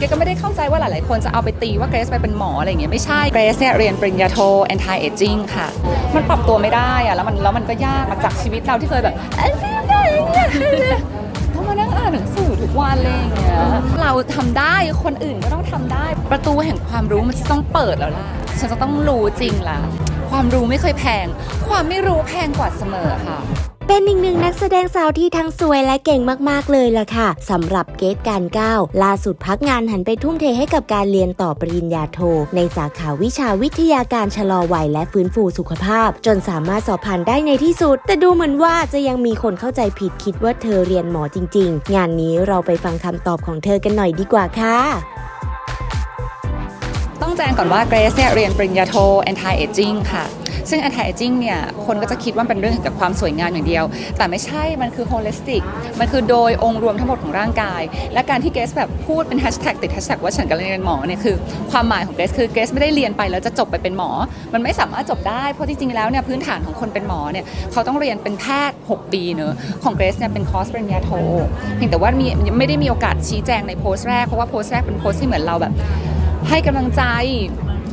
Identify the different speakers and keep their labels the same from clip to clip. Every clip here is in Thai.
Speaker 1: เกรซก็ไม่ได้เข้าใจว่าหลาย ๆ คนจะเอาไปตีว่าเกรซไปเป็นหมออะไรอย่างเงี้ยไม่ใช่เกรซเนี่ยเรียนปริญญาโท anti aging ค่ะ มันปรับตัวไม่ได้อะแล้วมันแล้วมันก็ยากมาจากชีวิตเราที่เคยแบบเอ้ยไม่ได้เนี่ยต้องมานั่งอ่านหนังสือทุกวันเลยอย่างเงี้ยเราทำได้คนอื่นก็ต้องทำได้ ประตูแห่งความรู้มันจะต้องเปิดแล้วล่ะฉันจะต้องรู้จริงล่ะความรู้ไม่เคยแพง ความไม่รู้แพงกว่าเสมอค่ะ
Speaker 2: เป็นอีกหนึ่งนักแสดงสาวที่ทั้งสวยและเก่งมากๆเลยล่ะค่ะสำหรับเกตการก้าวล่าสุดพักงานหันไปทุ่มเทให้กับการเรียนต่อปริญญาโท ในสาขาวิชาวิทยาการชะลอวัยและฟื้นฟูสุขภาพ จนสามารถสอบผ่านได้ในที่สุด แต่ดูเหมือนว่าจะยังมีคนเข้าใจผิดคิดว่าเธอเรียนหมอจริง ๆ งานนี้เราไปฟังคำตอบของเธอกันหน่อยดีกว่าค่ะ
Speaker 1: ต้องแจ้งก่อนว่าเกรซเนี่ยเรียนปริญญาโท anti aging ค่ะ ซึ่ง anti aging เนี่ยคนก็จะคิดว่าเป็นเรื่องเกี่ยวกับความสวยงามอย่างเดียว แต่ไม่ใช่มันคือ holistic มันคือโดยองค์รวมทั้งหมดของร่างกาย และการที่เกรซแบบพูดเป็น hashtag ติด hashtag ว่าฉันกำลังเรียนหมอเนี่ยคือความหมายของเกรซคือเกรซไม่ได้เรียนไปแล้วจะจบไปเป็นหมอ มันไม่สามารถจบได้เพราะจริงๆแล้วเนี่ยพื้นฐานของคนเป็นหมอเนี่ยเขาต้องเรียนเป็นแพทย์ 6 ปีเนอะของเกรซเนี่ยเป็นคอร์สปริญญาโทเพียงแต่ว่ามีไม่ได้มีโอกาสชี้แจงในโพสต์แรกเพราะว่าโพสต์แรกเป็นโพสต์ที่เหมือนเราแบบ ให้กำลังใจ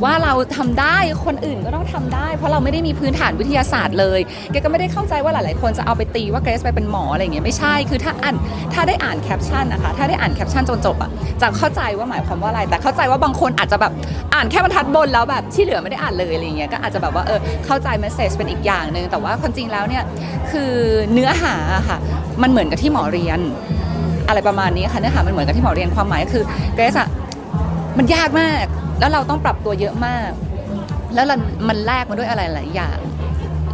Speaker 1: ว่าเราทำได้คนอื่นก็ต้องทำได้ เพราะเราไม่ได้มีพื้นฐานวิทยาศาสตร์เลยเกก็ไม่ได้เข้าใจว่าหลาย ๆ คนจะเอาไปตีว่าเกรซไปเป็นหมออะไรอย่างเงี้ยไม่ใช่คือถ้าอ่านถ้าได้อ่านแคปชั่นนะคะถ้าได้อ่านแคปชั่นจนจบอะจะเข้าใจว่าหมายความว่าอะไร แต่เข้าใจว่าบางคนอาจจะแบบอ่านแค่บรรทัดบนแล้วแบบที่เหลือไม่ได้อ่านเลยอะไรเงี้ยก็อาจจะแบบว่าเออเข้าใจเมสเซจเป็นอีกอย่างหนึ่งแต่ว่าความจริงแล้วเนี่ยคือเนื้อหาค่ะมันเหมือนกับที่หมอเรียน อะไรประมาณนี้ค่ะเนื้อหามันเหมือนกับที่หมอเรียนความหมายก็คือเกรซอะ มันยากมาก แล้วเราต้องปรับตัวเยอะมาก แล้วมันมันแลกมาด้วยอะไรหลายอย่าง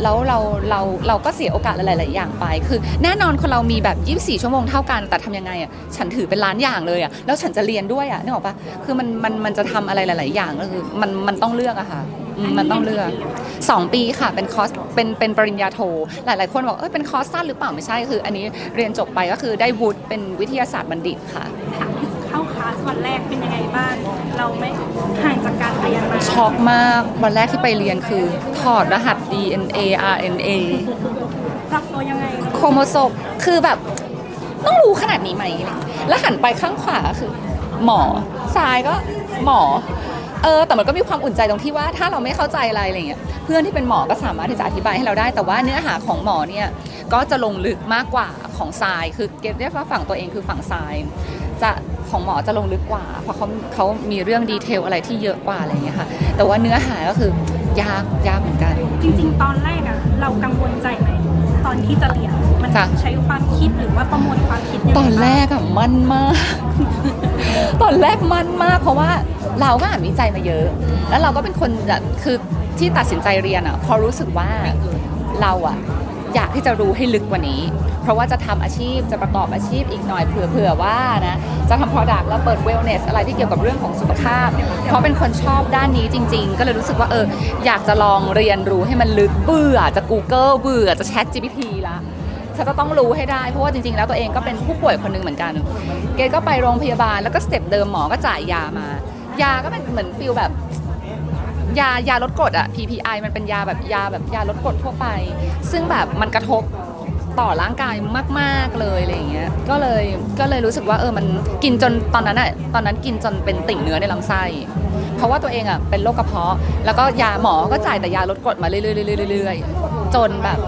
Speaker 1: แล้วเราเราเราก็เสียโอกาสหลายๆอย่างไป คือ แน่นอนคนเรามีแบบ 24 ชั่วโมงเท่ากัน แต่ทำยังไงอะ ฉันถือเป็นล้านอย่างเลยอะ แล้วฉันจะเรียนด้วยอะนึกออกปะคือมันมันมันจะทำอะไรหลาย ๆ อย่างก็คือมันมันต้องเลือกอะค่ะอืมมันต้องเลือก 2 ปีค่ะเป็นคอร์สเป็นเป็นปริญญาโท หลาย ๆ คนบอกเอ้ยเป็นคอร์สสั้นหรือเปล่าไม่ใช่คือ อันนี้เรียนจบไปก็คือได้วุฒิเป็นวิทยาศาสตร์บัณฑิตค่ะ
Speaker 3: สวันแรกเป็นยังไงบ้าง เราไม่ห่างจากการเรียนมา
Speaker 1: ช็อกมากวันแรกที่ไปเรียนคือ ถอดรหัส DNA RNA
Speaker 3: ปรับตัวยังไง
Speaker 1: โครโมโซมคือแบบ ต้องรู้ขนาดนี้ไหมอะไรอย่างเงี้ยแล้วหันไปข้างขวาคือ หมอซ้ายก็หมอ เออ แต่มันก็มีความอุ่นใจตรงที่ว่าถ้าเราไม่เข้าใจอะไรอะไรเงี้ย เพื่อนที่เป็นหมอก็สามารถที่จะอธิบายให้เราได้ แต่ว่าเนื้อหาของหมอเนี่ย ก็จะลงลึกมากกว่าของทราย คือเกเรียกว่าฝั่งตัวเองคือฝั่งทราย จะ ของหมอจะลงลึกกว่า เพราะเขาเขามีเรื่องดีเทลอะไรที่เยอะกว่าอะไรเงี้ยค่ะ แต่ว่าเนื้อหาก็คือยากยากเหมือนกัน
Speaker 3: จริง ๆ ตอนแรกอะเรากังวลใจไหมตอนที่จะเรียนมัน
Speaker 1: ค่ะ
Speaker 3: ใช้ความคิดหรือว่าประมวลความคิดยังไง
Speaker 1: ตอนแร
Speaker 3: บ้าง
Speaker 1: กอะมันมาก ตอนแรกมันมากเพราะว่าเราก็อ่านวิจัยมาเยอะ แล้วเราก็เป็นคนแบบคือที่ตัดสินใจเรียนอะเพอรู้สึกว่าเราอะ อยากที่จะรู้ให้ลึกกว่านี้ เพราะว่าจะทำอาชีพจะประกอบอาชีพอีกหน่อยเผื่อว่านะจะทำ product แล้วเปิด wellness อะไรที่เกี่ยวกับเรื่องของสุขภาพ เพราะเป็นคนชอบด้านนี้จริง ๆ ก็เลยรู้สึกว่าเอออยากจะลองเรียนรู้ให้มันลึกเบื่อจะ Google เบื่อจะ Chat GPT ละฉันจะต้องรู้ให้ได้ เพราะว่าจริงๆ แล้วตัวเองก็เป็นผู้ป่วยคนหนึ่งเหมือนกัน เกก็ไปโรงพยาบาลแล้วก็สเต็ปเดิมหมอก็จ่ายยามา ยาก็เป็นเหมือนฟิลแบบ ยายาลดกรดอะ PPI มันเป็นยาแบบยาแบบยาลดกรดทั่วไป ซึ่งแบบมันกระทบต่อร่างกายมากๆเลยอะไรอย่างเงี้ย ก็เลยก็เลยรู้สึกว่าเออมันกินจนตอนนั้นอะตอนนั้นกินจนเป็นติ่งเนื้อในลำไส้ เพราะว่าตัวเองอะเป็นโรคกระเพาะ แล้วก็ยาหมอก็จ่ายแต่ยาลดกรดมาเรื่อยๆๆจนแบบ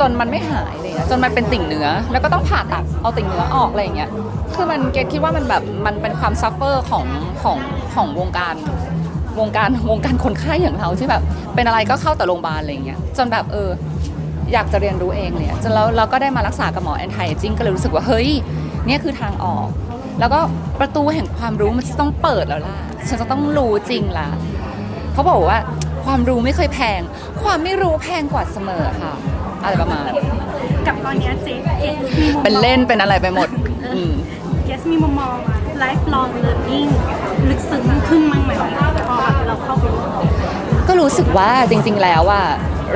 Speaker 1: จนมันไม่หายเลยจนมันเป็นติ่งเนื้อ แล้วก็ต้องผ่าตัดเอาติ่งเนื้อออกอะไรอย่างเงี้ย คือมันเกดคิดว่ามันแบบมันเป็นความซัฟเฟอร์ของของของวงการ วงการวงการคนไข้อย่างเราที่แบบเป็นอะไรก็เข้าแต่โรงพยาบาลอะไรอย่างเงี้ยจนแบบเอออยากจะเรียนรู้เองเลยอะจนแล้วเราก็ได้มารักษากับหมอแอนตี้จิ้งก็เลยรู้สึกว่าเฮ้ยเนี่ยคือทางออก แล้วก็ประตูแห่งความรู้มันจะต้องเปิดแล้วล่ะฉันจะต้องรู้จริงละเขาบอกว่าความรู้ไม่เคยแพง ความไม่รู้แพงกว่าเสมอค่ะ อะไรประมาณ
Speaker 3: กับตอนเนี้ยเจ๊เองมีมุมมอง
Speaker 1: เป็นเล่นเป็นอะไรไปหมดอืม
Speaker 3: เกสมีมุมมอง lifelong learning ลึกซึ้งขึ้นมั้งไหมพอแบบ เราเข้าไปรู้
Speaker 1: ก็รู้สึกว่าจริง ๆ แล้วว่า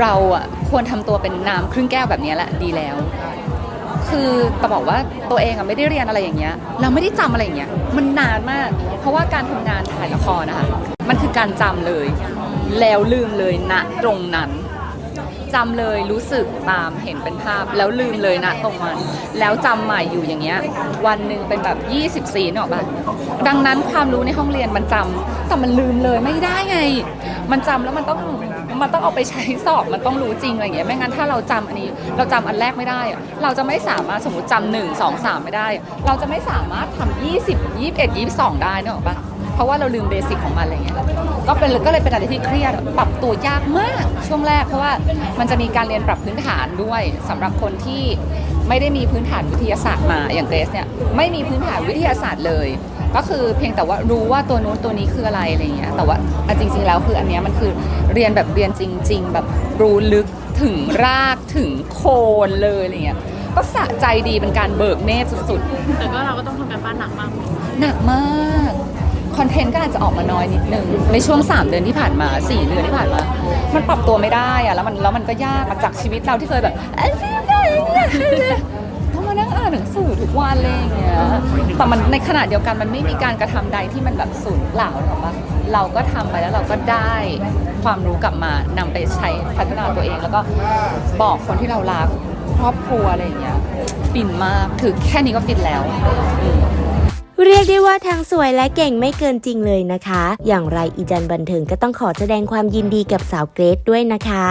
Speaker 1: เราอะควรทำตัวเป็นน้ำครึ่งแก้วแบบนี้แหละดีแล้ว คือแต่บอกว่าตัวเองอะไม่ได้เรียนอะไรอย่างเงี้ย เราไม่ได้จำอะไรอย่างเงี้ยมันนานมาก เพราะว่าการทำงานถ่ายละครนะคะมันคือการจำเลย แล้วลืมเลยณตรงนั้น จำเลยรู้สึกตามเห็นเป็นภาพ แล้วลืมเลยนะตรงมัน แล้วจำใหม่อยู่อย่างเงี้ย วันหนึ่งเป็นแบบ20สีนออกปะดังนั้นความรู้ในห้องเรียนมันจำแต่มันลืมเลยไม่ได้ไง มันจำแล้วมันต้องมันต้องเอาไปใช้สอบมันต้องรู้จริงอะไรอย่างเงี้ยไม่งั้นถ้าเราจำอันนี้ เราจำอันแรกไม่ได้อะเราจะไม่สามารถสมมติจำหนึ่งสองสามไม่ได้ เราจะไม่สามารถทำยี่สิบยี่สิบเอ็ดยี่สิบสองได้เนอะปะ เพราะว่าเราลืมเบสิกของมันอะไรเงี้ยก็เป็นก็เลยเป็นอะไรที่เครียดปรับตัวยากมากช่วงแรกเพราะว่ามันจะมีการเรียนปรับพื้นฐานด้วยสำหรับคนที่ไม่ได้มีพื้นฐานวิทยาศาสตร์มาอย่างเกรซเนี่ยไม่มีพื้นฐานวิทยาศาสตร์เลย ก็คือเพียงแต่ว่ารู้ว่าตัวนู้นตัวนี้คืออะไรอะไรเงี้ยแต่ว่าอะจริง ๆ แล้วคืออันเนี้ยมันคือเรียนแบบเรียนจริง ๆ แบบรู้ลึกถึงรากถึงโคนเลยอะไรเงี้ยก็สะใจดีเป็นการเบิกเนตรสุดๆ
Speaker 3: แต่ก็เราก็ต้องทำการบ้านหนักมาก
Speaker 1: หนักมาก คอนเทนต์ก็อาจจะออกมาน้อยนิดนึง ในช่วง 3 เดือนที่ผ่านมา 4 เดือนที่ผ่านมา มันปรับตัวไม่ได้อะแล้วมันแล้วมันก็ยากจากชีวิตเราที่เคยแบบเอ้ยไม่ได้เนี่ยต้องมานั่งอ่านหนังสือทุกวันเลยอย่างเงี้ยแต่มันในขณะเดียวกันมันไม่มีการกระทำใดที่มันแบบสูญเปล่าหรอกปะเราก็ทำไปแล้วเราก็ได้ความรู้กลับมานำไปใช้พัฒนาตัวเอง แล้วก็บอกคนที่เรารักครอบครัวอะไรอย่างเงี้ยฟินมากคือแค่นี้ก็ฟินแล้ว
Speaker 2: เรียกได้ว่าทั้งสวยและเก่งไม่เกินจริงเลยนะคะ อย่างไรอีจันบันเทิงก็ต้องขอแสดงความยินดีกับสาวเกรซด้วยนะคะ